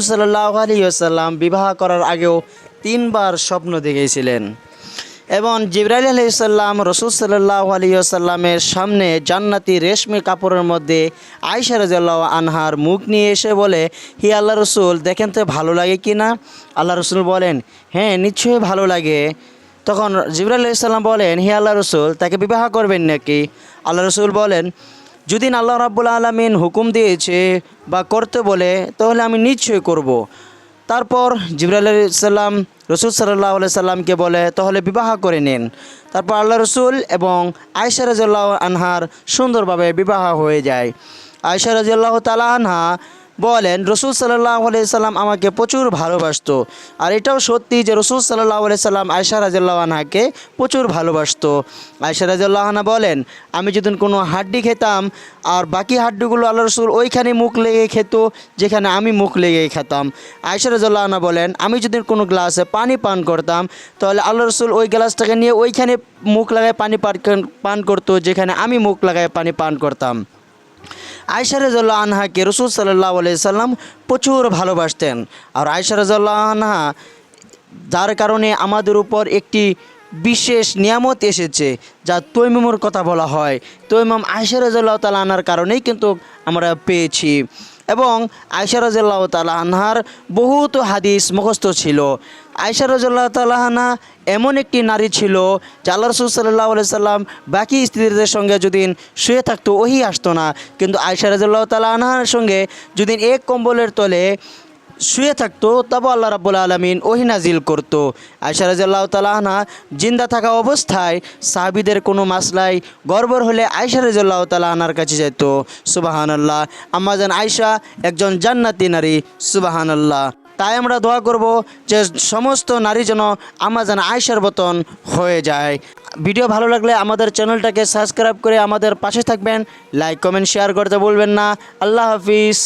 সাল্লাহ আলী আসাল্লাম বিবাহ করার আগেও তিনবার স্বপ্ন দেখেছিলেন। এবং জিব্রাইল আলাইসাল্লাম রসুল সাল্লাহ আলী আসাল্লামের সামনে জান্নাতি রেশমি কাপড়ের মধ্যে আয়সা রাজাল্লাহ আনহার মুখ নিয়ে এসে বলে, হি আল্লাহ রসুল, দেখেন তো ভালো লাগে কি না? আল্লাহ রসুল বলেন হ্যাঁ নিশ্চয়ই ভালো লাগে। তখন জিবরাল আলাইসাল্লাম বলেন, হি আল্লাহ রসুল, তাকে বিবাহ করবেন নাকি? আল্লাহ রসুল বলেন যদি আল্লাহ রাব্বুল আলমিন হুকুম দিয়েছে বা করতে বলে, তাহলে আমি নিশ্চয়ই করব। তারপর জিবরাল সাল্লাম রসুল সাল্লাহ সাল্লামকে বলে, তাহলে বিবাহ করে নিন তারপর আল্লাহ রসুল এবং আয়সা রাজ আনহার সুন্দরভাবে বিবাহ হয়ে যায় আয়সা রাজ তালা আনহা বলেন, রসুল সাল্লাহ সাল্লাম আমাকে প্রচুর ভালোবাসতো। আর এটাও সত্যি যে রসুল সাল্লাহ সাল্লাম আয়সা রাজাল্লাহ আনহাকে প্রচুর ভালোবাসত। আয়সা রাজাল্লাহ আনহা বলেন, আমি যদি কোনো হাড্ডি খেতাম আর বাকি হাড্ডিগুলো আল্লাহ রসুল ওইখানে মুখ লেগে খেত, যেখানে আমি মুখ লেগে খেতাম। আয়সা রাজাল্লাহ আনহা বলেন, আমি যদি কোনো গ্লাসে পানি পান করতাম, তাহলে আল্লাহ রসুল ওই গ্লাসটাকে নিয়ে ওইখানে মুখ লাগায় পান- পান করতো, যেখানে আমি মুখ লাগায় পানি পান করতাম। আয়সা রাজাল্লাহ আনহাকে রসুল সাল্লাহ সাল্লাম প্রচুর ভালোবাসতেন। আর আয়সা রাজাল্লাহ আনহা যার কারণে আমাদের উপর একটি বিশেষ নিয়ামত এসেছে, যা তৈমুমর কথা বলা হয়। তৈমাম আয়সা রাজাল্লাহ তালা আনার কারণেই কিন্তু আমরা পেয়েছি। এবং আয়সা রাজাল্লাহ তালা আনহার বহুত হাদিস মুখস্থ ছিল। আয়সা রাজাল্লাহ তালাহানা এমন একটি নারী ছিল যে আল্লাহ রসুল সাল্লাহ সাল্লাম বাকি স্ত্রীদের সঙ্গে যদি শুয়ে থাকতো, ওহি আসতো না। কিন্তু আয়সা রাজাল্লাহ তালা আনহার সঙ্গে যদি এক কম্বলের তলে শুয়ে থাকতো, তবে আল্লাহ রাব্বুল আলমিন ওহি নাজিল করতো। আয়সা রাজাল্লাহ তালাহনা জিন্দা থাকা অবস্থায় সাহাবিদের কোনো মাসলায় গর্বর হলে আয়সা রাজাল্লাহ তালাহনার কাছে যেত সুবাহান আল্লাহ আম্মাজান আয়সা একজন জান্নাতি নারী সুবাহান আল্লাহ তাই আমরা দোয়া করব যে সমস্ত নারী যেন আমাজান আয়সার বতন হয়ে যায়। ভিডিও ভালো লাগলে আমাদের চ্যানেলটাকে সাবস্ক্রাইব করে আমাদের পাশে থাকবেন। লাইক, কমেন্ট, শেয়ার করতে বলবেন না। আল্লাহ হাফিজ।